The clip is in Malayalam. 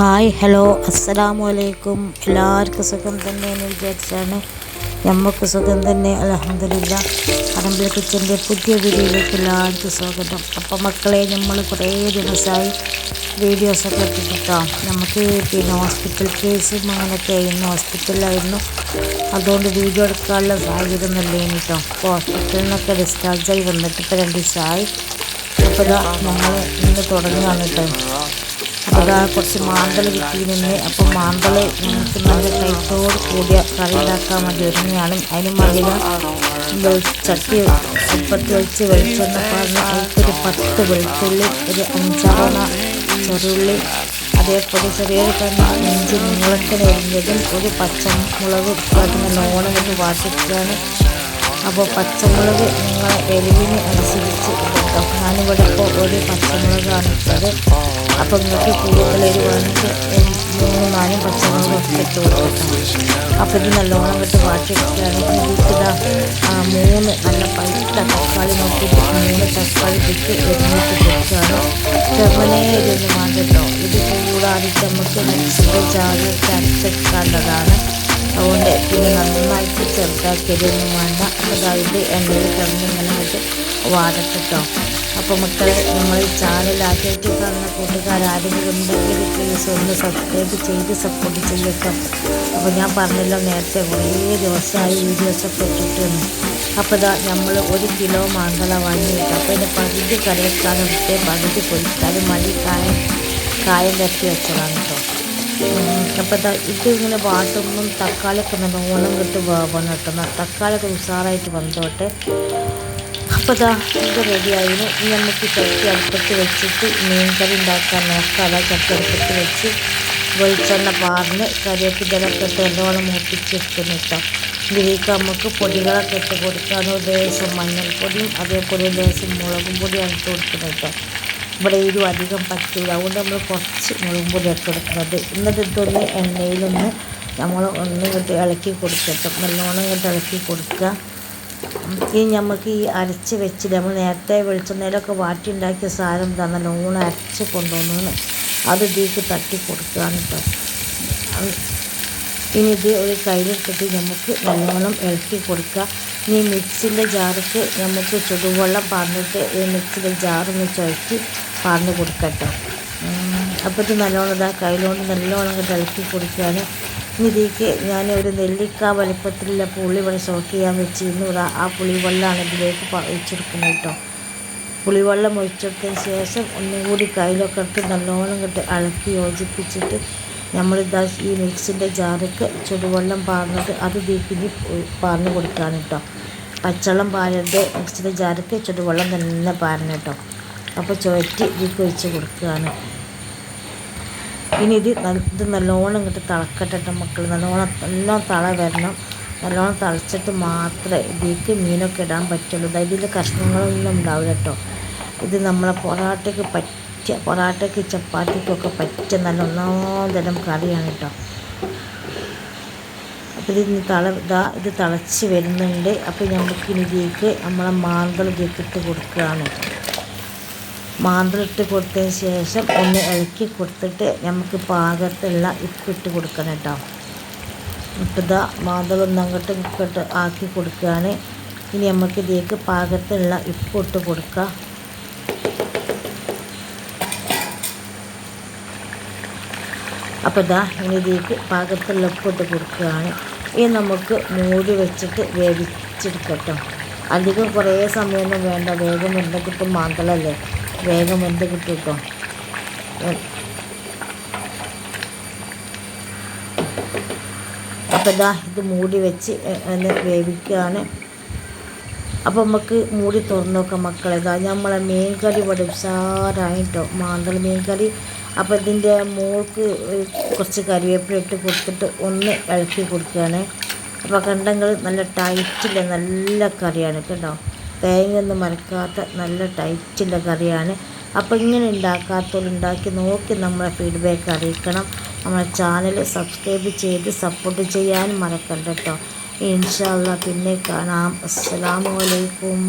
ഹായ് ഹലോ അസ്സലാമു അലൈക്കും. എല്ലാവർക്കും സുഖം തന്നെ എന്ന് വിചാരിച്ചാണ് നമുക്ക് സുഖം തന്നെ അലഹമില്ല അറമ്പിൽ കിച്ചന്റെ പുതിയ വീഡിയോയിലേക്ക് എല്ലാവർക്കും സ്വാഗതം. അപ്പം മക്കളെ നമ്മൾ കുറേ ദിവസമായി വീഡിയോസൊക്കെ ഇട്ടിട്ടോ നമുക്ക് പിന്നെ ഹോസ്പിറ്റൽ കേസും അങ്ങനെയൊക്കെ ആയിരുന്നു ഹോസ്പിറ്റലിലായിരുന്നു. അതുകൊണ്ട് വീഡിയോ എടുക്കാനുള്ള സാഹചര്യം നല്ലേനി കേട്ടോ അപ്പോൾ ഹോസ്പിറ്റലിൽ നിന്നൊക്കെ ഡിസ്ചാർജായി വന്നിട്ട് ഇപ്പോൾ രണ്ട് ദിവസമായി. അപ്പോൾ നമ്മൾ ഇന്ന് തുടങ്ങുകയാണ് കേട്ടോ. അതാ കുറച്ച് മാന്തൾ കിട്ടി നിന്ന്. അപ്പം മാന്തൾ നമുക്ക് നല്ല കൈത്തോട് കൂടിയ കറി ഉണ്ടാക്കാൻ വേണ്ടി ഒരുങ്ങുകയാണ്. അതിന് മതി ചട്ടി ഉപ്പത്തി വെച്ച് വെളിച്ചെണ്ണ പറഞ്ഞ് അതിൽക്കൊരു പത്ത് വെളുത്തുള്ളി ഒരു അഞ്ചാറണ ചെറുള്ളി അതേപോലെ ചെറിയൊരു കണ്ണ ഇഞ്ചി നീളത്തിന് എരിഞ്ഞതും ഒരു പച്ചമുളക് അതിന് ലോണം കൊണ്ട് വാട്ടിക്കുകയാണ് അപ്പോൾ പച്ചമുളക് നിങ്ങളെ എരിവിന് അനുസരിച്ച് ഇട്ടോ ഞാനിവിടെ ഇപ്പോൾ ഒരു പച്ചമുളകാണ് ഇട്ടത് അപ്പോൾ നിങ്ങൾക്ക് കൂടുതൽ വാങ്ങിച്ച് മൂന്ന് നാലും പച്ചമുളക് ഒക്കെ ഇട്ട് കൊടുക്കണം അപ്പോൾ ഇത് നല്ലോണം വിട്ട് വാട്ടിയെടുക്കുകയാണെങ്കിൽ ഇതിക്കിതാ മൂന്ന് നല്ല പഴുത്ത തക്കാളി നോക്കിയിട്ട് മൂന്ന് തക്കാളി ഇട്ട് എരിഞ്ഞിട്ട് കൊടുക്കുകയാണ്. ചെറുമനെ ഇതൊന്നും വാങ്ങിട്ടോ ഇത് കൂടാതെ നമുക്ക് മിക്സിന്റെ ജാറിയിട്ട് അരച്ചെടുക്കേണ്ടതാണ് അതുകൊണ്ട് പിന്നെ നന്നായിട്ട് ചെറുതാക്കിയതൊന്നും വേണ്ട. അതായത് അതിന്റെ എണ്ണയിൽ കിടന്ന് ഇങ്ങനെ വിട്ട് വാടട്ടോ അപ്പോൾ മക്കളെ നമ്മൾ ചാനൽ ആദ്യമായിട്ട് കാണുന്ന കൂട്ടുകാരാരെങ്കിലും ഉണ്ടെങ്കിൽ പ്ലീസ് ഒന്ന് സബ്സ്ക്രൈബ് ചെയ്ത് സപ്പോർട്ട് ചെയ്യട്ടോ അപ്പോൾ ഞാൻ പറഞ്ഞല്ലോ നേരത്തെ കുറേ ദിവസമായി വീഡിയോസൊക്കെ ഇട്ടിട്ടുണ്ട് അപ്പോൾ ഇതാ നമ്മൾ ഒരു കിലോ മാന്തള വാങ്ങിയിട്ട് അപ്പോൾ ഇതിന്റെ പകുതി കറി വെക്കാനെടുത്ത് പകുതി പൊരിക്കാനും മതി. കായം കായം കത്തി വെച്ചതാണ് കേട്ടോ അപ്പോൾ ഇങ്ങനെ വാട്ടുമ്പം തക്കാളിയൊക്കെ നല്ലോണം കിട്ട് വേവണം കേട്ടോ തക്കാളിയൊക്കെ ഉഷാറായിട്ട് വന്നോട്ടെ. അപ്പോൾ അതാ ഇത് റെഡിയായിന് ഇനി നമുക്ക് ചട്ടി അടുപ്പത്ത് വെച്ചിട്ട് മീൻ കറി ഉണ്ടാക്കാൻ നോക്കാം. അതാ ചട്ടി അടുപ്പത്ത് വെച്ച് വെളിച്ചെണ്ണ പാർന്ന് ഇതൊക്കെ ഇട്ട് നല്ലോണം മൂപ്പിച്ചെടുക്കുന്നു കേട്ടോ. ഇതിലേക്ക് നമുക്ക് പൊടികളൊക്കെ ഇട്ട് കൊടുക്കാനോ ലേശം മഞ്ഞൾപ്പൊടിയും അതേപോലെ ലേശം മുളകും പൊടിയാണ് ഇട്ട് കൊടുക്കുന്നത് കേട്ടോ. ഇവിടെ എരിവ് അധികം പറ്റില്ല അതുകൊണ്ട് നമ്മൾ കുറച്ച് മുളകും പൊടി ഇട്ട് കൊടുക്കുന്നത് എന്നിട്ട് ഇതൊന്ന് എണ്ണയിലൊന്ന് നമ്മൾ ഒന്ന് ഇങ്ങോട്ട് ഇളക്കി കൊടുക്കട്ടെ നല്ലോണം ഇങ്ങോട്ട് ഇളക്കി കൊടുക്കുക. ഈ നമുക്ക് ഈ അരച്ച് വെച്ച് നമ്മൾ നേരത്തെ വെളിച്ചെണ്ണയിലൊക്കെ വാറ്റി ഉണ്ടാക്കിയ സാധനം തന്നെ നല്ലോണം അരച്ച് കൊണ്ടുവന്നു അത് ഇതിലേക്ക് തട്ടി കൊടുക്കുകയാണ് കേട്ടോ. ഇനി ഇത് ഒരു കയ്യിലിട്ടിട്ട് നമുക്ക് നല്ലോണം ഇളക്കി കൊടുക്കുക. ഇനി മിക്സിന്റെ ജാറിക്ക് നമുക്ക് ചുടുവെള്ളം പറഞ്ഞിട്ട് ഈ മിക്സിന്റെ ജാറൊന്ന് ചുഴറ്റി പറഞ്ഞു കൊടുക്കട്ടോ. അപ്പോൾ ഇത് നല്ലോണം ഇതാ കയ്യിലോണ്ട് നല്ലോണം ഇങ്ങോട്ട് ഇളക്കി ഇനി ഇതിലേക്ക് ഞാൻ ഒരു നെല്ലിക്ക വലിപ്പത്തിലുള്ള പുളിവെള്ളം സോക്ക് ചെയ്യാൻ വെച്ചിരുന്നു. ആ പുളിവെള്ളമാണ് ഇതിലേക്ക് ഒഴിച്ചെടുക്കുന്നത് കേട്ടോ പുളിവെള്ളം ഒഴിച്ചെടുത്തതിന് ശേഷം ഒന്നും കൂടി കയ്യിലൊക്കെ ഇട്ട് നല്ലോണം ഇങ്ങോട്ട് ഇളക്കി യോജിപ്പിച്ചിട്ട് നമ്മളിതാ ഈ മിക്സിന്റെ ജാറിക്ക് ചുടുവെള്ളം പാർന്നിട്ട് അത് ഇതിലേക്ക് പാർന്ന് കൊടുക്കുകയാണ് കേട്ടോ പച്ചവെള്ളം പാരരുത്. മിക്സിന്റെ ജാറിക്ക് ചുടുവെള്ളം തന്നെ പാരണം കേട്ടോ അപ്പോൾ ചുവറ്റി ഇതിലേക്ക് ഒഴിച്ച് കൊടുക്കുകയാണ്. ഇനി ഇത് ഇത് നല്ലോണം ഇങ്ങോട്ട് തിളക്കട്ടെ മക്കൾ നല്ലോണം നല്ലോണം തള വരണം. നല്ലോണം തിളച്ചിട്ട് മാത്രമേ ഇതിലേക്ക് മീനൊക്കെ ഇടാൻ പറ്റുള്ളൂ. ഇതിൽ കഷ്ണങ്ങളൊന്നും ഉണ്ടാവില്ല കേട്ടോ ഇത് നമ്മളെ പൊറാട്ടയ്ക്ക് പറ്റിയ പൊറാട്ടയ്ക്ക് ചപ്പാത്തിക്കൊക്കെ പറ്റിയ നല്ല ഒന്നാം തരം കറിയാണ് കേട്ടോ അപ്പോൾ ഇത് തള ഇതാ ഇത് തിളച്ച് വരുന്നുണ്ട്. അപ്പോൾ നമുക്ക് ഇതിലേക്ക് നമ്മളെ മാന്തൾ ഇതിലേക്ക് ഇട്ട് കൊടുക്കുകയാണ്. മാന്തളിട്ട് കൊടുത്തതിന് ശേഷം ഒന്ന് ഇളക്കി കൊടുത്തിട്ട് നമുക്ക് പാകത്തുള്ള ഉപ്പിട്ട് കൊടുക്കണം കേട്ടോ. ഇപ്പം ഇതാ മാന്തളൊന്ന് അങ്ങോട്ട് ഇങ്ങോട്ട് ആക്കി കൊടുക്കുകയാണ്. ഇനി നമുക്ക് ഇതിലേക്ക് പാകത്തുള്ള ഇട്ട് കൊടുക്കുക അപ്പോൾ ഇതാ ഇനി ഇതിലേക്ക് പാകത്തുള്ള ഉപ്പിട്ട് കൊടുക്കുകയാണ്. ഇനി നമുക്ക് മൂടി വെച്ചിട്ട് വേവിച്ചെടുക്കട്ടോ അധികം കുറേ സമയമൊന്നും വേണ്ട. വേഗം ഉണ്ടെങ്കിൽ ഇപ്പം മാന്തളല്ലേ? വേഗം വെന്ത് കിട്ടും കേട്ടോ അപ്പോൾ ഇതാ ഇത് മൂടി വെച്ച് ഒന്ന് വേവിക്കുകയാണ് അപ്പോൾ നമുക്ക് മൂടി തുറന്ന് നോക്കാം മക്കളെ. ഇതാ നമ്മളെ മീൻ കറി ഇവിടെ ഉഷാറായിട്ടോ. മാന്തൽ മീൻ കറി. അപ്പോൾ ഇതിന്റെ മോൾക്ക് കുറച്ച് കറിവേപ്പില ഇട്ട് കൊടുത്തിട്ട് ഒന്ന് ഇളക്കി കൊടുക്കുകയാണ്. അപ്പോൾ കണ്ടങ്ങൾ നല്ല ടൈറ്റില്ല നല്ല കറിയാണ് കേട്ടോ. തേങ്ങയൊന്നും മലക്കാത്ത നല്ല ടൈറ്റുള്ള കറിയാണ്. അപ്പോൾ ഇങ്ങനെ ഉണ്ടാക്കാത്തവർ ഉണ്ടാക്കി നോക്കി നമ്മളെ ഫീഡ്ബാക്ക് അറിയിക്കണം. നമ്മളെ ചാനൽ സബ്സ്ക്രൈബ് ചെയ്ത് സപ്പോർട്ട് ചെയ്യാൻ മറക്കണ്ട കേട്ടോ. ഇൻഷാല്ല പിന്നെ കാണാം. അസ്സാമലൈക്കും